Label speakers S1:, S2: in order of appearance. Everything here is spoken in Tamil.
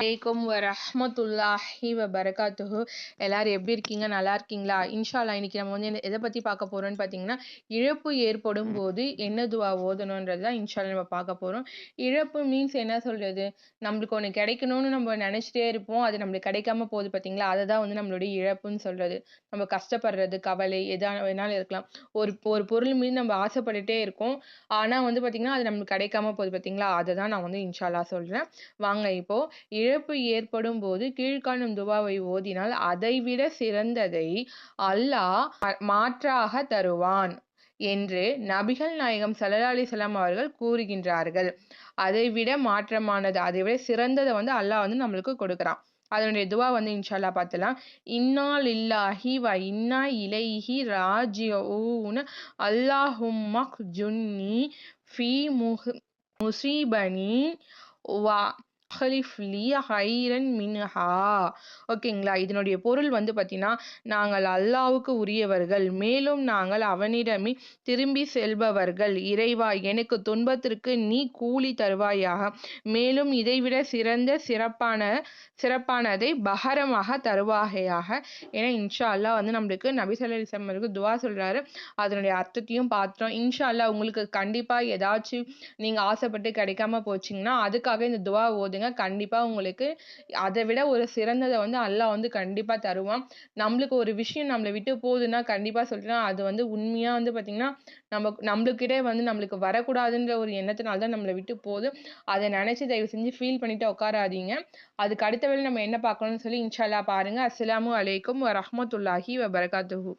S1: அலைக்கும் வரமத்துல்லாஹி வபரகாத்துஹு எல்லாரும் எப்படி இருக்கீங்க நல்லா இருக்கீங்களா இன்ஷால்லா இன்னைக்கு நம்ம வந்து எதை பற்றி பார்க்க போகிறோம்னு பார்த்தீங்கன்னா இழப்பு ஏற்படும் போது என்ன துவா ஓதணுன்றது தான் இன்ஷால்லா நம்ம பார்க்க போகிறோம் இழப்பு மீன்ஸ் என்ன சொல்கிறது நம்மளுக்கு ஒன்று கிடைக்கணும்னு நம்ம நினச்சிட்டே இருப்போம் அது நம்மளுக்கு கிடைக்காம போகுது பார்த்தீங்களா அதை தான் வந்து நம்மளுடைய இழப்புன்னு சொல்கிறது நம்ம கஷ்டப்படுறது கவலை எதா வேணாலும் இருக்கலாம் ஒரு ஒரு பொருள் மீது நம்ம ஆசைப்பட்டுட்டே இருக்கோம் ஆனால் வந்து பார்த்திங்கன்னா அது நம்மளுக்கு கிடைக்காம போகுது பார்த்தீங்களா அதை தான் நான் வந்து இன்ஷால்லா சொல்கிறேன் வாங்க இப்போது இழ இழப்பு ஏற்படும் போது கீழ்காணும் துவாவை ஓதினால் அதைவிட சிறந்ததை அல்லாஹ் மாற்றாக தருவான் என்று நபிகள் நாயகம் சல்லா அலிசல்லாம் அவர்கள் கூறுகின்றார்கள் அதைவிட மாற்றமானது அதைவிட சிறந்ததை வந்து அல்லாஹ் வந்து நம்மளுக்கு கொடுக்குறான் அதனுடைய துவா வந்து இன்ஷால்லா பார்த்துலாம் இன்னால் இல்லாஹி வ இன்னா இலைஹி ராஜியூன் அல்லாஹும் ஜுன்னி ஃபி முஹ் முசீபனி வா அஹ்லிஃப்லி ஹைரன் மின்ஹா ஓகேங்களா இதனுடைய பொருள் வந்து பார்த்தீங்கன்னா நாங்கள் அல்லாவுக்கு உரியவர்கள் மேலும் நாங்கள் அவனிடமே திரும்பி செல்பவர்கள் இறைவா எனக்கு துன்பத்திற்கு நீ கூலி தருவாயாக மேலும் இதைவிட சிறந்த சிறப்பான சிறப்பானதை பகரமாக தருவாகையாக ஏன்னா இன்ஷா அல்லா வந்து நம்மளுக்கு நபிசல்லிசம் துவா சொல்கிறாரு அதனுடைய அர்த்தத்தையும் பார்த்தோம் இன்ஷா அல்லா உங்களுக்கு கண்டிப்பாக ஏதாச்சும் நீங்கள் ஆசைப்பட்டு கிடைக்காம போச்சிங்கன்னா அதுக்காக இந்த துவா ஓதுங்க கேளுங்க கண்டிப்பாக உங்களுக்கு அதை விட ஒரு சிறந்ததை வந்து அல்லாஹ் வந்து கண்டிப்பாக தருவான் நம்மளுக்கு ஒரு விஷயம் நம்மளை விட்டு போகுதுன்னா கண்டிப்பாக சொல்லிட்டுனா அது வந்து உண்மையாக வந்து பாத்தீங்கன்னா நம்ம நம்மளுக்கிட்டே வந்து நம்மளுக்கு வரக்கூடாதுன்ற ஒரு எண்ணத்தினால தான் நம்மளை விட்டு போகுது அதை நினச்சி தயவு செஞ்சு ஃபீல் பண்ணிட்டு உட்காராதீங்க அதுக்கு அடுத்த வேலை நம்ம என்ன பார்க்கணும்னு சொல்லி இன்ஷால்லா பாருங்கள் அஸ்லாமு அலைக்கும் வரமத்துல்லாஹி வபரகாத்துஹூ